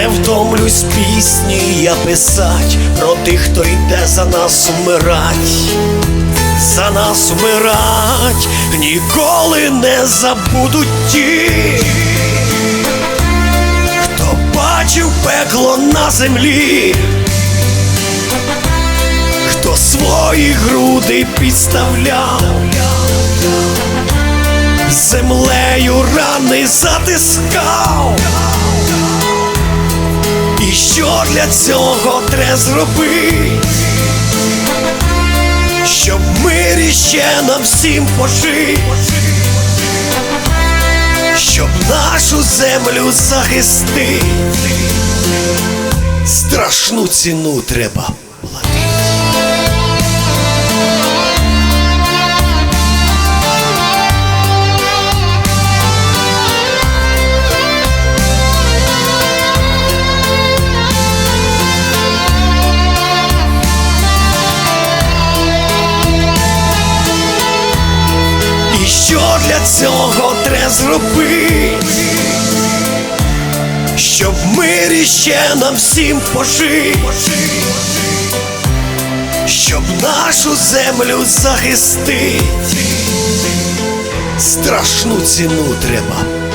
Не втомлюсь пісні я писать про тих, хто йде за нас умирать, за нас умирать, ніколи не забудуть ті, хто бачив пекло на землі, хто свої груди підставляв, землею рани затискав. Що для цього треба зробити? Щоб мирі ще нам всім пожити, щоб нашу землю захистити, страшну ціну треба що для цього треба зробити? Щоб мирі ще нам всім пожити, щоб нашу землю захистити, страшну ціну треба